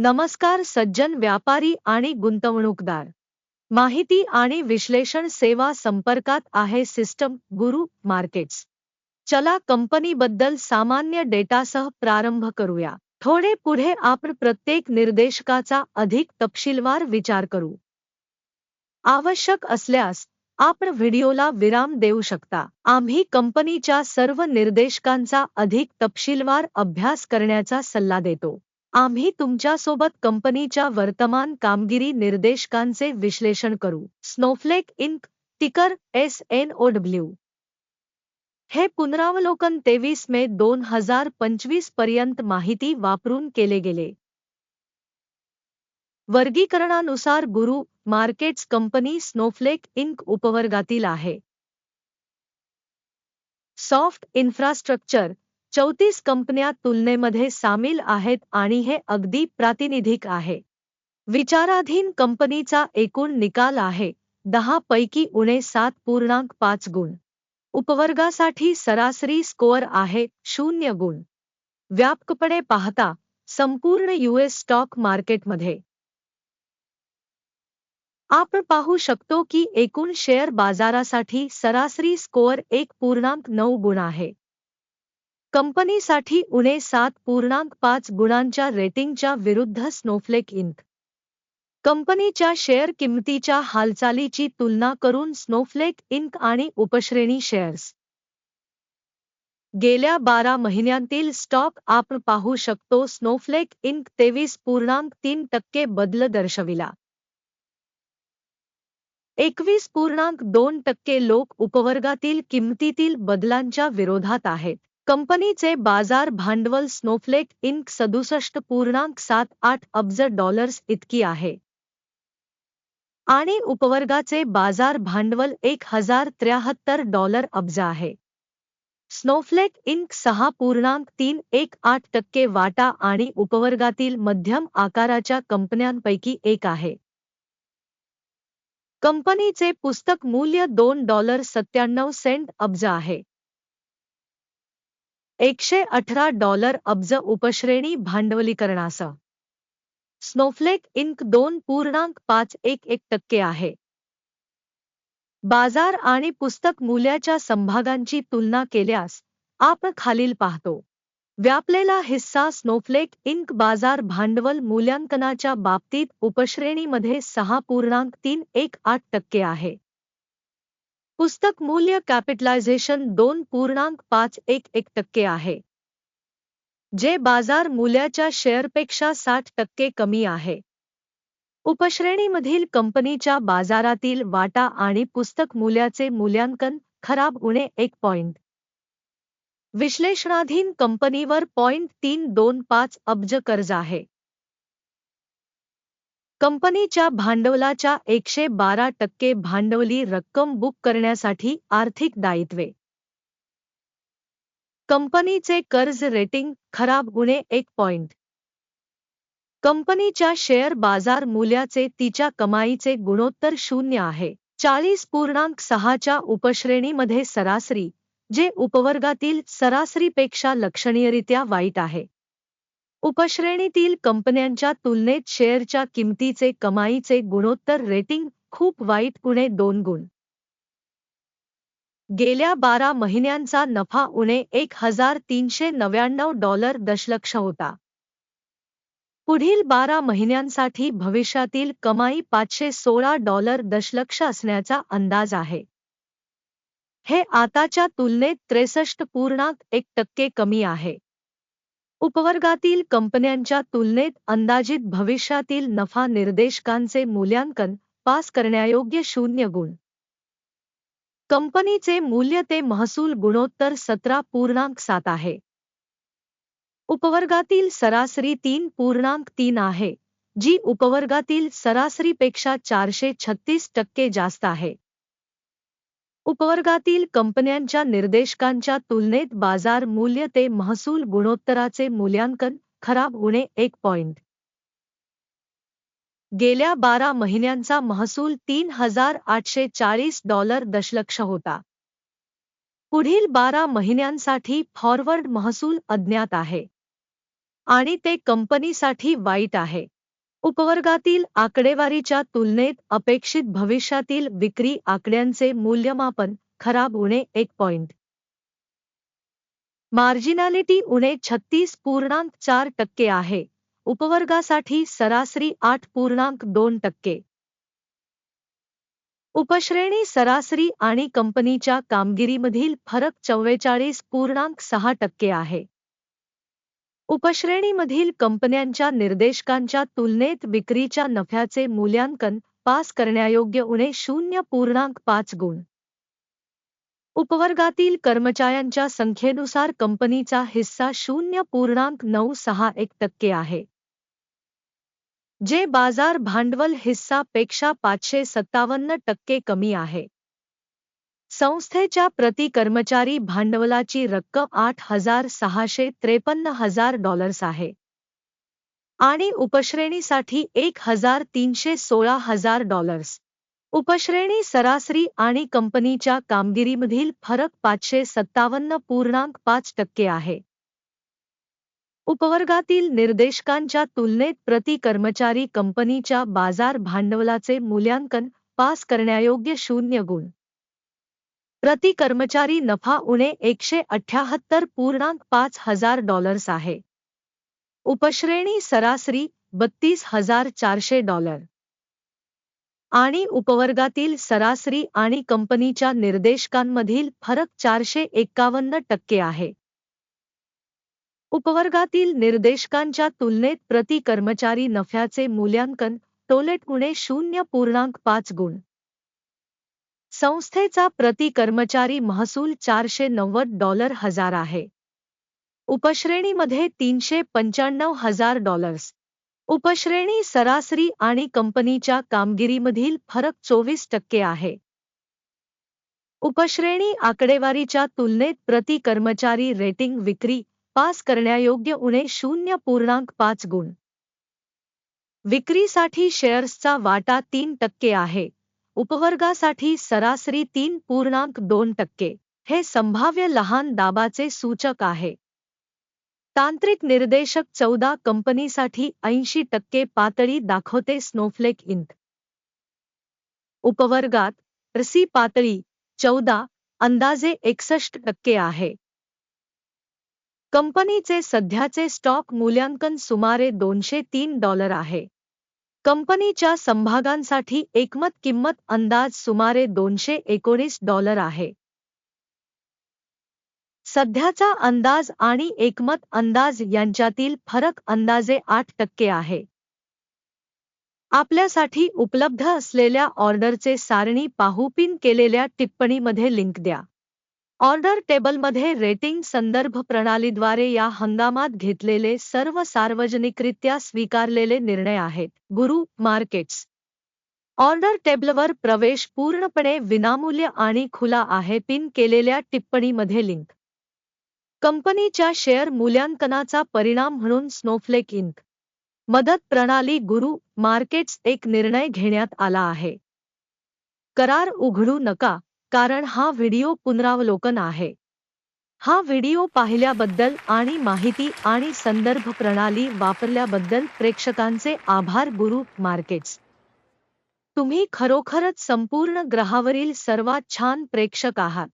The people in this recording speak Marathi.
नमस्कार सज्जन व्यापारी आणि गुंतवणूकदार. माहिती आणि विश्लेषण सेवा संपर्कात आहे सिस्टम गुरु मार्केट्स. चला कंपनीबद्दल सामान्य डेटासह प्रारंभ करूया. थोडे पुढे आपण प्रत्येक निर्देशकाचा अधिक तपशीलवार विचार करू. आवश्यक असल्यास आपण व्हिडिओला विराम देऊ शकता. आम्ही कंपनीच्या सर्व निर्देशकांचा अधिक तपशीलवार अभ्यास करण्याचा सल्ला देतो. आम्ही तुमच्यासोबत कंपनीच्या वर्तमान कामगिरी निर्देशकांचे विश्लेषण करू. Snowflake Inc ticker S N O W हे पुनरावलोकन तेवीस मे दोन हजार पंचवीसपर्यंत माहिती वापरून केले गेले. वर्गीकरणानुसार गुरु मार्केट्स कंपनी स्नोफ्लेक इंक उपवर्गातील आहे. सॉफ्ट इन्फ्रास्ट्रक्चर चौतीस कंपन्या तुलनेमध्ये सामील आहेत आणि हे अगदी प्रातिनिधिक आहे. विचाराधीन कंपनीचा एकूण निकाल आहे दहा पैकी उणे सात पूर्णांक पाच गुण. उपवर्गासाठी सरासरी स्कोअर आहे शून्य गुण. व्यापकपणे पाहता संपूर्ण यूएस स्टॉक मार्केटमध्ये. आपण पाहू शकतो की एकूण शेअर बाजारासाठी सरासरी स्कोअर एक पूर्णांक नऊ गुण आहे. कंपनीसाठी उणे सात पूर्णांक पाच गुणांच्या रेटिंगच्या विरुद्ध स्नोफ्लेक इंक. कंपनीच्या शेअर किंमतीच्या हालचालीची तुलना करून स्नोफ्लेक इंक आणि उपश्रेणी शेअर्स. गेल्या बारा महिन्यांतील स्टॉक आपण पाहू शकतो स्नोफ्लेक इंक तेवीस पूर्णांक तीन टक्के बदल दर्शविला. एकवीस पूर्णांक दोन टक्के लोक उपवर्गातील किंमतीतील बदलांच्या विरोधात आहेत. कंपनीचे बाजार भांडवल स्नोफ्लेक इंक सदुसष्ट पूर्णांक सात आठ अब्ज डॉलर्स इतकी आहे. आणि उपवर्गाचे बाजार भांडवल एक हजार त्र्याहत्तर डॉलर अब्ज आहे. स्नोफ्लेक इंक सहा पूर्णांक तीन एक आठ टक्के वाटा आणि उपवर्गातील मध्यम आकाराच्या कंपन्यांपैकी एक आहे. कंपनीचे पुस्तक मूल्य दोन डॉलर सत्त्याण्णव सेंट अब्ज आहे. एकशे अठरा डॉलर अब्ज उपश्रेणी भांडवलीकरणास स्नोफ्लेक इंक दोन पूर्णांक पाच एक एक टक्के आहे. बाजार आणि पुस्तक मूल्याच्या संभागांची तुलना केल्यास आपण खालील पाहतो. व्यापलेला हिस्सा स्नोफ्लेक इंक बाजार भांडवल मूल्यांकनाच्या बाबतीत उपश्रेणीमध्ये सहा पूर्णांक तीन एक आठ टक्के आहे. पुस्तक मूल्य कॅपिटलायझेशन दोन पूर्णांक पाच एक एक टक्के आहे. जे बाजार मूल्याच्या शेअरपेक्षा साठ टक्के कमी आहे. उपश्रेणीमधील कंपनीच्या बाजारातील वाटा आणि पुस्तक मूल्याचे मूल्यांकन खराब उणे एक पॉइंट. विश्लेषणाधीन कंपनीवर पॉइंट तीन दोन पाच अब्ज कर्ज आहे. कंपनीच्या भांडवलाच्या एकशे बारा टक्के भांडवली रक्कम बुक करण्यासाठी आर्थिक दायित्वे. कंपनीचे कर्ज रेटिंग खराब गुणे एक पॉइंट. कंपनीच्या शेअर बाजार मूल्याचे तिच्या कमाईचे गुणोत्तर शून्य आहे. चाळीस पूर्णांक सहाच्या उपश्रेणीमध्ये सरासरी जे उपवर्गातील सरासरीपेक्षा लक्षणीयरित्या वाईट आहे. उपश्रेणीतील कंपन्यांच्या तुलनेत शेअरच्या किमतीचे कमाईचे गुणोत्तर रेटिंग खूप वाईट उणे दोन गुण. गेल्या बारा महिन्यांचा नफा उणे एक हजार तीनशे नव्याण्णव डॉलर दशलक्ष होता. पुढील बारा महिन्यांसाठी भविष्यातील कमाई पाचशे सोळा डॉलर दशलक्ष असण्याचा अंदाज आहे. हे आताच्या तुलनेत त्रेसष्ट पूर्णांक एक टक्के कमी आहे. उपवर्गातील कंपन्यांच्या तुलनेत अंदाजित भविष्यातील नफा निर्देशकांचे मूल्यांकन पास करण्यायोग्य शून्य गुण. कंपनीचे मूल्य ते महसूल गुणोत्तर सतरा पूर्णांक सात आहे. उपवर्गातील सरासरी तीन पूर्णांक तीन आहे जी उपवर्गातील सरासरीपेक्षा चारशे छत्तीस टक्के जास्त आहे. उपवर्गातील कंपन्यांच्या निर्देशकांच्या तुलनेत बाजार मूल्य ते महसूल गुणोत्तराचे मूल्यांकन खराब होणे एक पॉइंट गेल्या बारा महिन्यांचा महसूल तीन हजार आठशे चाळीस डॉलर दशलक्ष होता. पुढील बारा महिन्यांसाठी फॉरवर्ड महसूल अज्ञात आहे. आणि ते कंपनीसाठी वाईट आहे. उपवर्गातील आकडेवारीच्या तुलनेत अपेक्षित भविष्यातील विक्री आकड्यांचे मूल्यमापन खराब उणे एक पॉइंट. मार्जिनॅलिटी उणे छत्तीस पूर्णांक चार टक्के आहे. उपवर्गासाठी सरासरी आठ पूर्णांक दोन टक्के. उपश्रेणी सरासरी आणि कंपनीच्या कामगिरीमधील फरक चव्वेचाळीस पूर्णांक सहा टक्के आहे. उपश्रेणीमधील कंपन्यांच्या निर्देशकांच्या तुलनेत विक्रीच्या नफ्याचे मूल्यांकन पास करण्यायोग्य उणे शून्य पूर्णांक पाच गुण. उपवर्गातील कर्मचाऱ्यांच्या संख्येनुसार कंपनीचा हिस्सा शून्य पूर्णांक नऊ सहा एक टक्के आहे. जे बाजार भांडवल हिस्सा पेक्षा पाचशे सत्तावन्न टक्के कमी आहे. संस्थेच्या प्रति कर्मचारी भांडवलाची रक्कम आठ हजार सहाशे त्रेपन्न हजार डॉलर्स आहे. आणि उपश्रेणीसाठी एक हजार तीनशे सोळा हजार डॉलर्स उपश्रेणी सरासरी आणि कंपनीच्या कामगिरीमधील फरक पाचशे सत्तावन्न पूर्णांक पाच टक्के आहे. उपवर्गातील निर्देशकांच्या तुलनेत प्रति कर्मचारी कंपनीच्या बाजार भांडवलाचे मूल्यांकन पास करण्यायोग्य शून्य गुण. प्रति कर्मचारी नफा उणे एकशे अठ्याहत्तर पूर्णांक पाच हजार डॉलर्स आहे. उपश्रेणी सरासरी बत्तीस हजार चारशे डॉलर. आणि उपवर्गातील सरासरी आणि कंपनीच्या निर्देशकांमधील फरक चारशे एक्कावन्न टक्के आहे. उपवर्गातील निर्देशकांच्या तुलनेत प्रति कर्मचारी नफ्याचे मूल्यांकन टोलेट उणे शून्य पूर्णांक पाच गुण. संस्थेचा प्रति कर्मचारी महसूल चारशे नव्वद डॉलर हजार आहे. उपश्रेणीमध्ये तीनशे पंच्याण्णव हजार डॉलर्स. उपश्रेणी सरासरी आणि कंपनीच्या कामगिरीमधील फरक चोवीस टक्के आहे. उपश्रेणी आकडेवारीच्या तुलनेत प्रति कर्मचारी रेटिंग विक्री पास करण्यायोग्य उणे शून्य पूर्णांक पाच गुण. विक्रीसाठी शेअर्सचा वाटा तीन टक्के आहे. उपवर्गासाठी सरासरी तीन पूर्णांक दोन टक्के. हे संभाव्य लहान दाबाचे सूचक आहे. तांत्रिक निर्देशक चौदा कंपनीसाठी ऐंशी टक्के पातळी दाखवते स्नोफ्लेक इंक उपवर्गात रसी पातळी चौदा अंदाजे एकसष्ट टक्के आहे. कंपनीचे सध्याचे स्टॉक मूल्यांकन सुमारे दोनशे तीन डॉलर आहे. कंपनीच्या संभागांसाठी एकमत किंमत अंदाज सुमारे दोनशे एकोणीस डॉलर आहे. सध्याचा अंदाज आणि एकमत अंदाज यांच्यातील फरक अंदाजे आठ टक्के आहे. आपल्यासाठी उपलब्ध असलेल्या ऑर्डरचे सारणी पाहू पिन केलेल्या टिप्पणीमध्ये लिंक द्या. ऑर्डर टेबलमध्ये रेटिंग संदर्भ प्रणालीद्वारे या हंगामात घेतलेले सर्व सार्वजनिकरित्या स्वीकारलेले निर्णय आहेत. गुरु मार्केट्स. ऑर्डर टेबलवर प्रवेश पूर्णपणे विनामूल्य आणि खुला आहे पिन केलेल्या टिप्पणीमध्ये लिंक. कंपनीच्या शेअर मूल्यांकनाचा परिणाम म्हणून स्नोफ्लेक इंक. मदत प्रणाली गुरु मार्केट्स एक निर्णय घेण्यात आला आहे. करार उघडू नका. कारण हा व्हिडिओ पुनरावलोकन आहे. हा व्हिडिओ पाहिल्याबद्दल आणि माहिती आणि संदर्भ प्रणाली वापरल्याबद्दल प्रेक्षकांचे आभार गुरु मार्केट्स. तुम्ही खरोखरच संपूर्ण ग्रहावरील सर्वात छान प्रेक्षक आहात.